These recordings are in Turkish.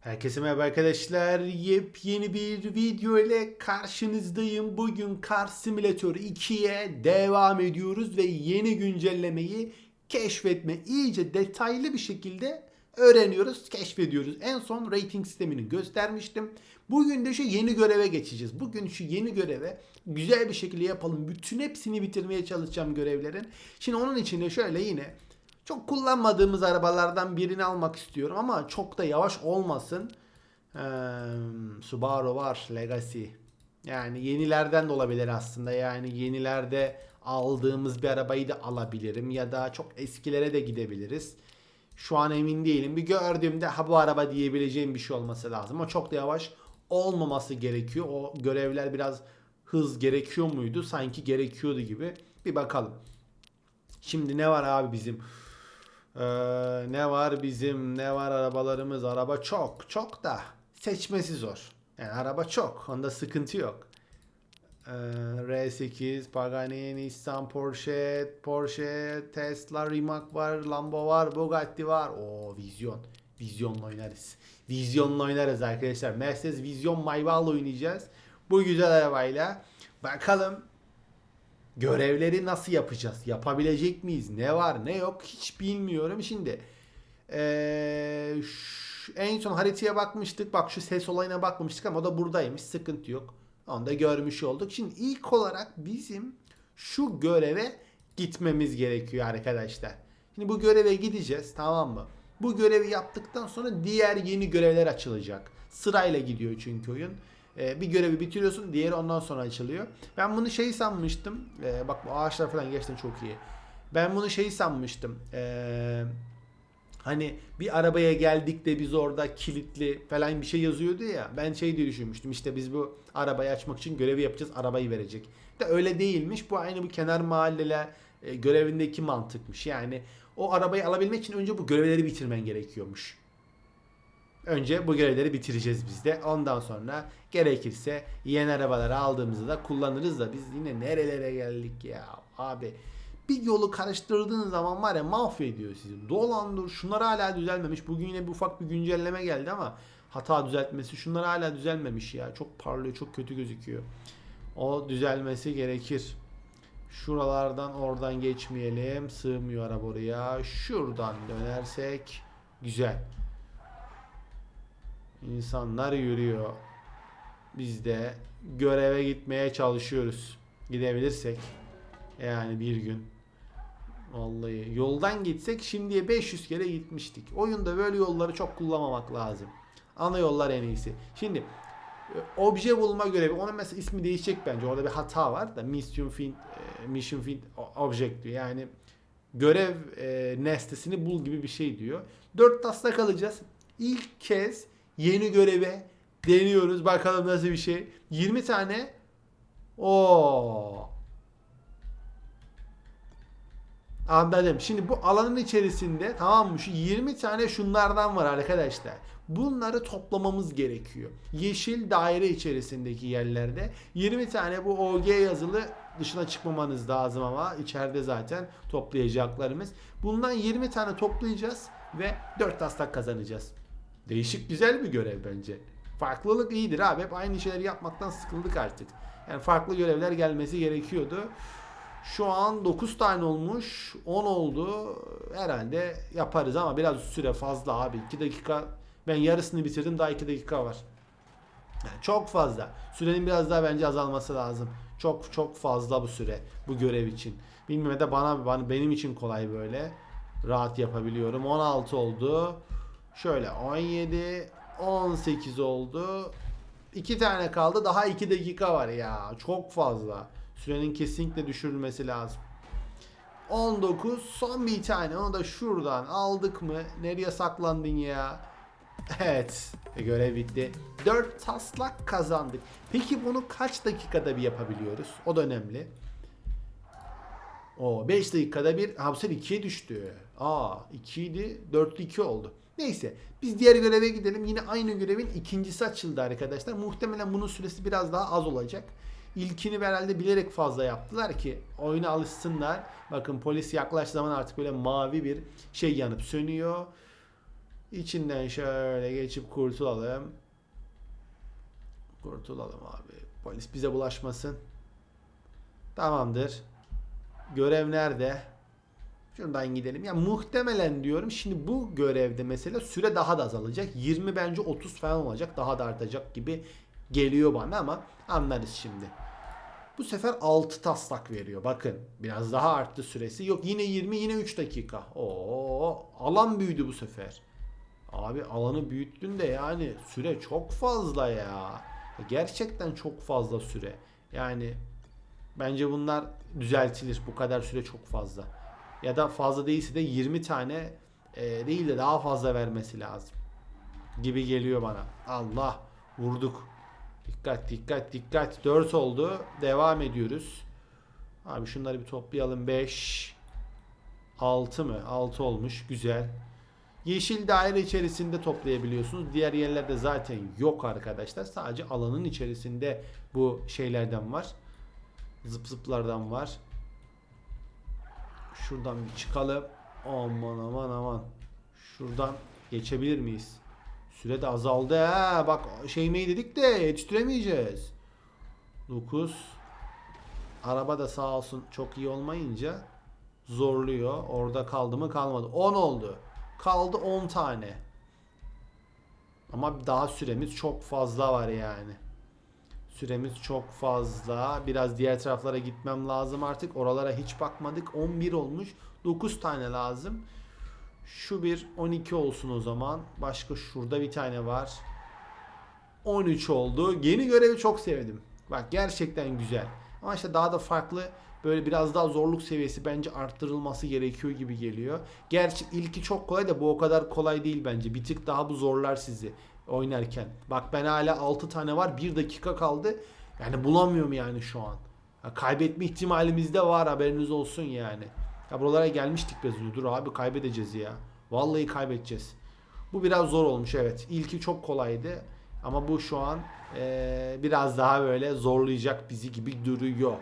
Herkese merhaba arkadaşlar. Yepyeni bir video ile karşınızdayım. Bugün Car Simulator 2'ye devam ediyoruz ve yeni güncellemeyi keşfetme iyice detaylı bir şekilde öğreniyoruz, keşfediyoruz. En son rating sistemini göstermiştim. Bugün de şu yeni göreve geçeceğiz. Bugün şu yeni göreve güzel bir şekilde yapalım. Bütün hepsini bitirmeye çalışacağım görevlerin. Şimdi onun için de şöyle yine çok kullanmadığımız arabalardan birini almak istiyorum ama çok da yavaş olmasın. Ee, Subaru var, Legacy. Yani yenilerden de olabilir aslında. Yani yenilerde aldığımız bir arabayı da alabilirim ya da çok eskilere de gidebiliriz. Şu an emin değilim. Bir gördüğümde ha bu araba diyebileceğim bir şey olması lazım. Ama çok da yavaş olmaması gerekiyor. O görevler biraz hız gerekiyor muydu? Sanki gerekiyordu gibi. Bir bakalım. Şimdi ne var abi bizim? Ee, ne var bizim? Ne var arabalarımız? Araba çok. Çok da seçmesi zor. Yani araba çok. Onda sıkıntı yok. Ee, R8, Pagani, Nissan, Porsche, Porsche, Tesla, Rimac var, Lambo var, Bugatti var. O vizyon. Vizyonla oynarız. Vizyonla oynarız arkadaşlar. Mercedes Vizyon Maybach'la oynayacağız. Bu güzel arabayla. Bakalım görevleri nasıl yapacağız? Yapabilecek miyiz? Ne var ne yok hiç bilmiyorum. Şimdi ee, şu- en son haritaya bakmıştık. Bak şu ses olayına bakmamıştık ama o da buradaymış. Sıkıntı yok. Onu da görmüş olduk. Şimdi ilk olarak bizim şu göreve gitmemiz gerekiyor arkadaşlar. Şimdi bu göreve gideceğiz tamam mı? Bu görevi yaptıktan sonra diğer yeni görevler açılacak. Sırayla gidiyor çünkü oyun. Ee, bir görevi bitiriyorsun diğeri ondan sonra açılıyor. Ben bunu şey sanmıştım. Ee, bak bu ağaçlar falan gerçekten çok iyi. Ben bunu şey sanmıştım. Ee, hani bir arabaya geldik de biz orada kilitli falan bir şey yazıyordu ya. Ben şey diye düşünmüştüm. İşte biz bu arabayı açmak için görevi yapacağız. Arabayı verecek. De öyle değilmiş. Bu aynı bu kenar mahalleler e, görevindeki mantıkmış. Yani o arabayı alabilmek için önce bu görevleri bitirmen gerekiyormuş. Önce bu görevleri bitireceğiz biz de. Ondan sonra gerekirse yeni arabaları aldığımızda da kullanırız da biz yine nerelere geldik ya abi. Bir yolu karıştırdığın zaman var ya mahvediyor sizi. Dolandır şunlar hala düzelmemiş. Bugün yine bir ufak bir güncelleme geldi ama hata düzeltmesi şunlar hala düzelmemiş ya. Çok parlıyor çok kötü gözüküyor. O düzelmesi gerekir. Şuralardan oradan geçmeyelim. Sığmıyor araba oraya. Şuradan dönersek güzel. İnsanlar yürüyor. Biz de göreve gitmeye çalışıyoruz. Gidebilirsek. Yani bir gün. Vallahi yoldan gitsek şimdiye 500 kere gitmiştik. Oyunda böyle yolları çok kullanmamak lazım. Ana yollar en iyisi. Şimdi e, obje bulma görevi. Onun mesela ismi değişecek bence. Orada bir hata var da mission find e, mission find object diyor. Yani görev e, nesnesini bul gibi bir şey diyor. 4 tasla kalacağız. İlk kez yeni göreve deniyoruz. Bakalım nasıl bir şey. 20 tane o Anladım. Şimdi bu alanın içerisinde tamam mı? Şu 20 tane şunlardan var arkadaşlar. Bunları toplamamız gerekiyor. Yeşil daire içerisindeki yerlerde 20 tane bu OG yazılı dışına çıkmamanız lazım ama içeride zaten toplayacaklarımız. Bundan 20 tane toplayacağız ve 4 taslak kazanacağız. Değişik güzel bir görev bence. Farklılık iyidir abi. Hep aynı şeyleri yapmaktan sıkıldık artık. Yani farklı görevler gelmesi gerekiyordu. Şu an 9 tane olmuş. 10 oldu. Herhalde yaparız ama biraz süre fazla abi. 2 dakika. Ben yarısını bitirdim. Daha 2 dakika var. Yani çok fazla. Sürenin biraz daha bence azalması lazım. Çok çok fazla bu süre bu görev için. Bilmem de bana, bana benim için kolay böyle. Rahat yapabiliyorum. 16 oldu. Şöyle 17 18 oldu. 2 tane kaldı. Daha 2 dakika var ya. Çok fazla. Sürenin kesinlikle düşürülmesi lazım. 19 son bir tane onu da şuradan aldık mı? Nereye saklandın ya? Evet görev bitti. 4 taslak kazandık. Peki bunu kaç dakikada bir yapabiliyoruz? O da önemli. O 5 dakikada bir. Ha bu sefer 2'ye düştü. Aa 2 idi. 4'lü 2 oldu. Neyse biz diğer göreve gidelim. Yine aynı görevin ikincisi açıldı arkadaşlar. Muhtemelen bunun süresi biraz daha az olacak. İlkini herhalde bilerek fazla yaptılar ki oyuna alışsınlar. Bakın polis yaklaştığı zaman artık böyle mavi bir şey yanıp sönüyor. İçinden şöyle geçip kurtulalım. Kurtulalım abi. Polis bize bulaşmasın. Tamamdır. Görev nerede? Şuradan gidelim. Ya muhtemelen diyorum şimdi bu görevde mesela süre daha da azalacak. 20 bence 30 falan olacak. Daha da artacak gibi geliyor bana ama anlarız şimdi. Bu sefer 6 taslak veriyor. Bakın biraz daha arttı süresi. Yok yine 20 yine 3 dakika. Oo alan büyüdü bu sefer. Abi alanı büyüttün de yani süre çok fazla ya. Gerçekten çok fazla süre. Yani bence bunlar düzeltilir. Bu kadar süre çok fazla. Ya da fazla değilse de 20 tane e, değil de daha fazla vermesi lazım. Gibi geliyor bana. Allah vurduk. Dikkat dikkat dikkat. 4 oldu. Devam ediyoruz. Abi şunları bir toplayalım. 5 6 mı? 6 olmuş. Güzel. Yeşil daire içerisinde toplayabiliyorsunuz. Diğer yerlerde zaten yok arkadaşlar. Sadece alanın içerisinde bu şeylerden var. Zıp zıplardan var. Şuradan bir çıkalım. Aman aman aman. Şuradan geçebilir miyiz? Süre de azaldı ha. Bak şeymeyi dedik de yetiştiremeyeceğiz. 9 Araba da sağ olsun çok iyi olmayınca zorluyor. Orada kaldı mı kalmadı. 10 oldu. Kaldı 10 tane. Ama daha süremiz çok fazla var yani. Süremiz çok fazla. Biraz diğer taraflara gitmem lazım artık. Oralara hiç bakmadık. 11 olmuş. 9 tane lazım. Şu bir 12 olsun o zaman. Başka şurada bir tane var. 13 oldu. Yeni görevi çok sevdim. Bak gerçekten güzel. Ama işte daha da farklı böyle biraz daha zorluk seviyesi bence arttırılması gerekiyor gibi geliyor. Gerçi ilki çok kolay da bu o kadar kolay değil bence. Bir tık daha bu zorlar sizi oynarken. Bak ben hala 6 tane var. 1 dakika kaldı. Yani bulamıyorum yani şu an. Ya kaybetme ihtimalimiz de var haberiniz olsun yani. Ya buralara gelmiştik biz. Dur abi kaybedeceğiz ya. Vallahi kaybedeceğiz. Bu biraz zor olmuş evet. İlki çok kolaydı. Ama bu şu an eee, biraz daha böyle zorlayacak bizi gibi duruyor.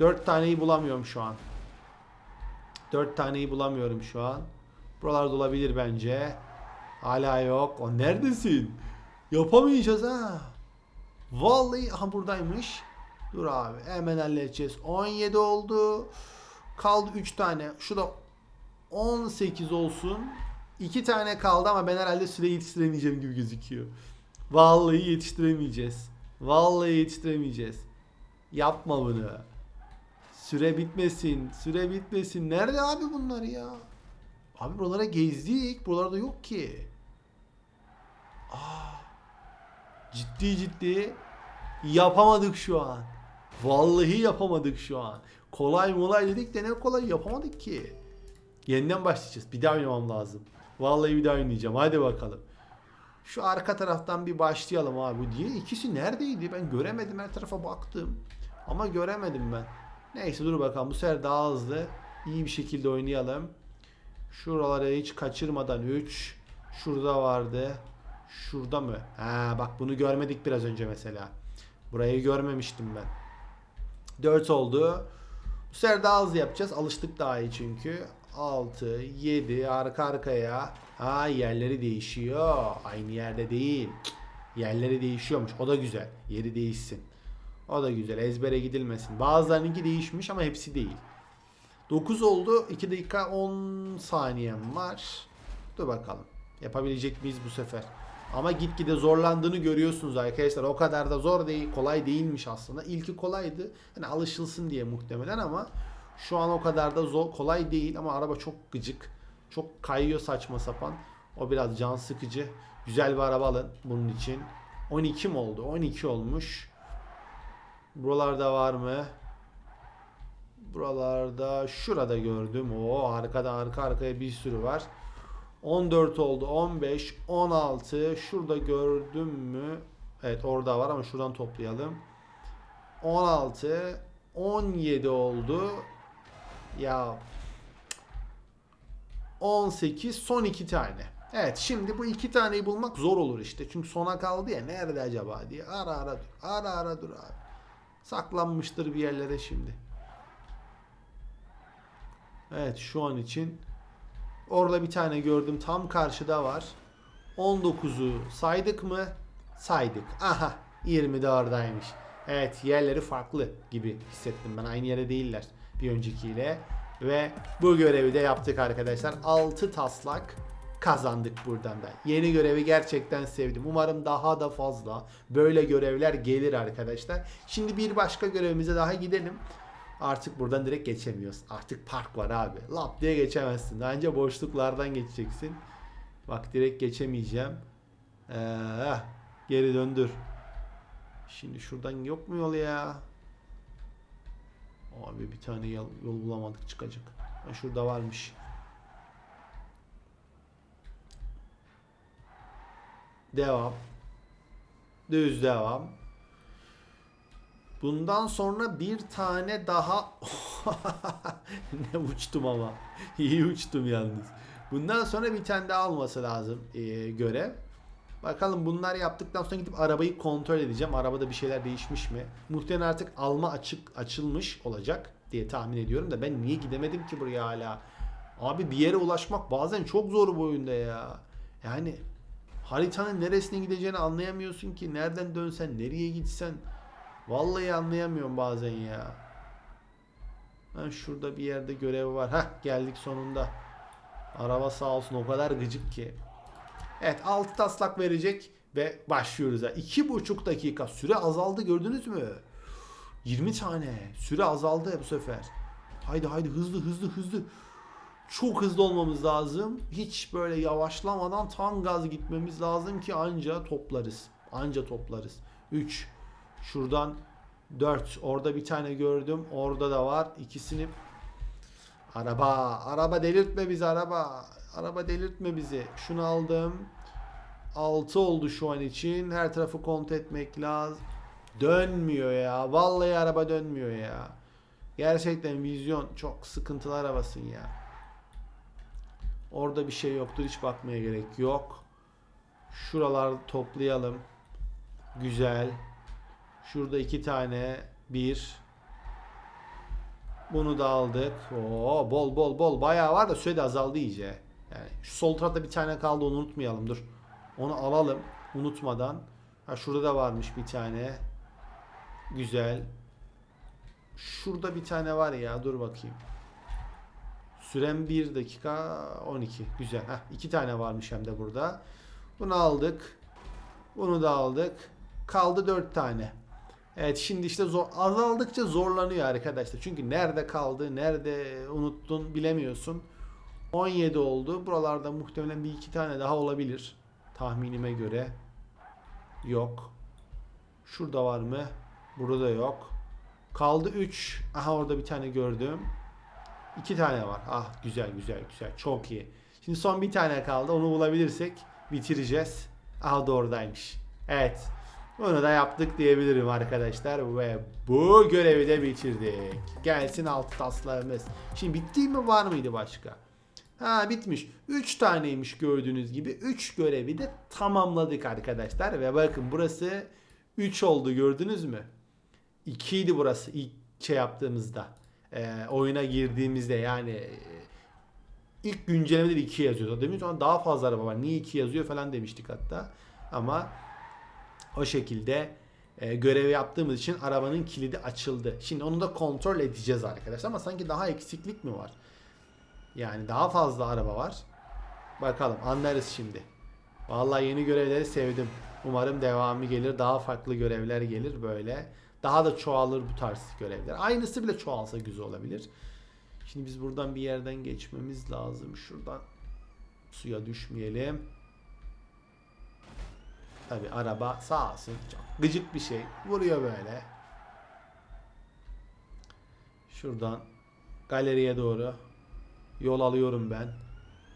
4 taneyi bulamıyorum şu an. 4 taneyi bulamıyorum şu an. Buralarda olabilir bence. Hala yok. O neredesin? Yapamayacağız ha. Vallahi aha buradaymış. Dur abi hemen halledeceğiz. 17 oldu. Kaldı 3 tane. Şu da 18 olsun. 2 tane kaldı ama ben herhalde süre yetiştiremeyeceğim gibi gözüküyor. Vallahi yetiştiremeyeceğiz. Vallahi yetiştiremeyeceğiz. Yapma bunu. Süre bitmesin. Süre bitmesin. Nerede abi bunlar ya? Abi buralara gezdik. Buralarda yok ki. Ciddi ciddi yapamadık şu an. Vallahi yapamadık şu an. Kolay molay dedik de ne kolay yapamadık ki. Yeniden başlayacağız. Bir daha oynamam lazım. Vallahi bir daha oynayacağım. Hadi bakalım. Şu arka taraftan bir başlayalım abi diye. İkisi neredeydi? Ben göremedim. Her tarafa baktım. Ama göremedim ben. Neyse dur bakalım. Bu sefer daha hızlı. iyi bir şekilde oynayalım. Şuraları hiç kaçırmadan 3. Şurada vardı. Şurada mı? Ha bak bunu görmedik biraz önce mesela. Burayı görmemiştim ben. 4 oldu. Bu sefer daha hızlı yapacağız. Alıştık daha iyi çünkü. 6, 7 arka arkaya. Ha yerleri değişiyor. Aynı yerde değil. Yerleri değişiyormuş. O da güzel. Yeri değişsin. O da güzel. Ezbere gidilmesin. Bazılarınınki değişmiş ama hepsi değil. 9 oldu. 2 dakika 10 saniyem var. Dur bakalım. Yapabilecek miyiz bu sefer? Ama gitgide zorlandığını görüyorsunuz arkadaşlar. O kadar da zor değil, kolay değilmiş aslında. İlki kolaydı. Hani alışılsın diye muhtemelen ama şu an o kadar da zor, kolay değil ama araba çok gıcık. Çok kayıyor saçma sapan. O biraz can sıkıcı. Güzel bir araba alın bunun için. 12 mi oldu? 12 olmuş. Buralarda var mı? Buralarda şurada gördüm. O arkada arka arkaya bir sürü var. 14 oldu. 15, 16. Şurada gördüm mü? Evet orada var ama şuradan toplayalım. 16, 17 oldu. Ya 18 son iki tane. Evet şimdi bu iki taneyi bulmak zor olur işte. Çünkü sona kaldı ya nerede acaba diye ara ara dur. Ara ara dur abi. Saklanmıştır bir yerlere şimdi. Evet şu an için Orada bir tane gördüm. Tam karşıda var. 19'u saydık mı? Saydık. Aha 20 de oradaymış. Evet yerleri farklı gibi hissettim ben. Aynı yere değiller bir öncekiyle. Ve bu görevi de yaptık arkadaşlar. 6 taslak kazandık buradan da. Yeni görevi gerçekten sevdim. Umarım daha da fazla böyle görevler gelir arkadaşlar. Şimdi bir başka görevimize daha gidelim. Artık buradan direkt geçemiyoruz. Artık park var abi. Lap diye geçemezsin. Önce boşluklardan geçeceksin. Bak direkt geçemeyeceğim. Ee, geri döndür. Şimdi şuradan yok mu yol ya? Abi bir tane yol, yol bulamadık çıkacak. Şurada varmış. Devam. Düz devam. Bundan sonra bir tane daha ne uçtum ama. İyi uçtum yalnız. Bundan sonra bir tane daha alması lazım e, görev. Bakalım bunlar yaptıktan sonra gidip arabayı kontrol edeceğim. Arabada bir şeyler değişmiş mi? Muhtemelen artık alma açık açılmış olacak diye tahmin ediyorum da ben niye gidemedim ki buraya hala? Abi bir yere ulaşmak bazen çok zor bu oyunda ya. Yani haritanın neresine gideceğini anlayamıyorsun ki. Nereden dönsen, nereye gitsen. Vallahi anlayamıyorum bazen ya. Ha, şurada bir yerde görev var. Hah geldik sonunda. Araba sağ olsun o kadar gıcık ki. Evet 6 taslak verecek ve başlıyoruz. ha. İki buçuk dakika süre azaldı gördünüz mü? 20 tane süre azaldı bu sefer. Haydi haydi hızlı hızlı hızlı. Çok hızlı olmamız lazım. Hiç böyle yavaşlamadan tam gaz gitmemiz lazım ki anca toplarız. Anca toplarız. 3. Şuradan 4. Orada bir tane gördüm. Orada da var. İkisini Araba, araba delirtme bizi araba. Araba delirtme bizi. Şunu aldım. 6 oldu şu an için. Her tarafı kontrol etmek lazım. Dönmüyor ya. Vallahi araba dönmüyor ya. Gerçekten vizyon çok sıkıntılı arabasın ya. Orada bir şey yoktur. Hiç bakmaya gerek yok. Şuralar toplayalım. Güzel. Şurada iki tane. Bir. Bunu da aldık. Oo bol bol bol bayağı var da süre azaldı iyice. Yani şu sol tarafta bir tane kaldı onu unutmayalım dur. Onu alalım unutmadan. Ha şurada da varmış bir tane. Güzel. Şurada bir tane var ya dur bakayım. Süren 1 dakika 12. Güzel. Heh, iki tane varmış hem de burada. Bunu aldık. Bunu da aldık. Kaldı 4 tane. Evet şimdi işte zor, azaldıkça zorlanıyor arkadaşlar. Çünkü nerede kaldı, nerede unuttun bilemiyorsun. 17 oldu. Buralarda muhtemelen bir iki tane daha olabilir. Tahminime göre. Yok. Şurada var mı? Burada yok. Kaldı 3. Aha orada bir tane gördüm. 2 tane var. Ah güzel güzel güzel. Çok iyi. Şimdi son bir tane kaldı. Onu bulabilirsek bitireceğiz. Aha da oradaymış. Evet. Bunu da yaptık diyebilirim arkadaşlar ve bu görevi de bitirdik. Gelsin altı taslarımız. Şimdi bitti mi var mıydı başka? Ha bitmiş. 3 taneymiş gördüğünüz gibi. 3 görevi de tamamladık arkadaşlar. Ve bakın burası 3 oldu gördünüz mü? 2 idi burası ilk şey yaptığımızda. Ee, oyuna girdiğimizde yani e, ilk güncellemede de 2 yazıyordu. Demiş ama daha fazla araba var. Niye 2 yazıyor falan demiştik hatta. Ama o şekilde e, görev yaptığımız için arabanın kilidi açıldı. Şimdi onu da kontrol edeceğiz arkadaşlar ama sanki daha eksiklik mi var? Yani daha fazla araba var. Bakalım anlarız şimdi. Vallahi yeni görevleri sevdim. Umarım devamı gelir. Daha farklı görevler gelir böyle. Daha da çoğalır bu tarz görevler. Aynısı bile çoğalsa güzel olabilir. Şimdi biz buradan bir yerden geçmemiz lazım. Şuradan suya düşmeyelim. Tabi araba sağ olsun çok gıcık bir şey. Vuruyor böyle. Şuradan galeriye doğru yol alıyorum ben.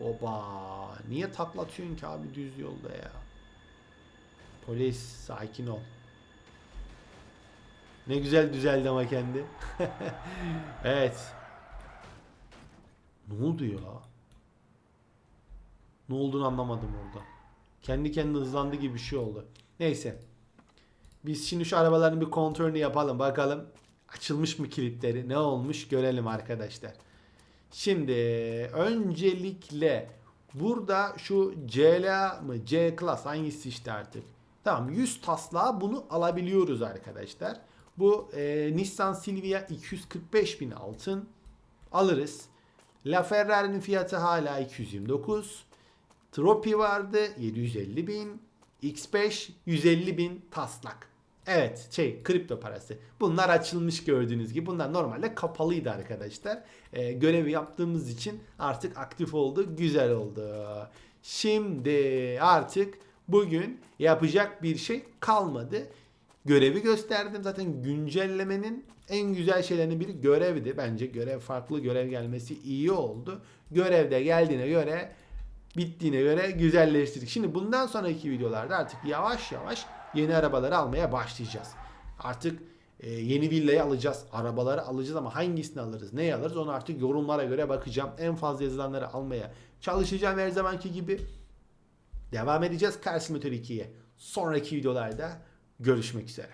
Oba niye taklatıyorsun ki abi düz yolda ya? Polis sakin ol. Ne güzel düzeldi ama kendi. evet. Ne oldu ya? Ne olduğunu anlamadım orada. Kendi kendine hızlandı gibi bir şey oldu. Neyse. Biz şimdi şu arabaların bir kontrolünü yapalım. Bakalım açılmış mı kilitleri? Ne olmuş görelim arkadaşlar. Şimdi öncelikle burada şu CLA mı C Class hangisi işte artık. Tamam 100 taslağa bunu alabiliyoruz arkadaşlar. Bu e, Nissan Silvia 245 bin altın alırız. La Ferrari'nin fiyatı hala 229. Tropi vardı 750 bin. X5 150 bin taslak. Evet şey kripto parası. Bunlar açılmış gördüğünüz gibi. Bunlar normalde kapalıydı arkadaşlar. Ee, görevi yaptığımız için artık aktif oldu. Güzel oldu. Şimdi artık bugün yapacak bir şey kalmadı. Görevi gösterdim. Zaten güncellemenin en güzel şeylerinden biri görevdi. Bence görev farklı görev gelmesi iyi oldu. Görevde geldiğine göre bittiğine göre güzelleştirdik. Şimdi bundan sonraki videolarda artık yavaş yavaş yeni arabaları almaya başlayacağız. Artık e, yeni villayı alacağız, arabaları alacağız ama hangisini alırız, neyi alırız onu artık yorumlara göre bakacağım. En fazla yazılanları almaya çalışacağım her zamanki gibi. Devam edeceğiz Car Simulator 2'ye. Sonraki videolarda görüşmek üzere.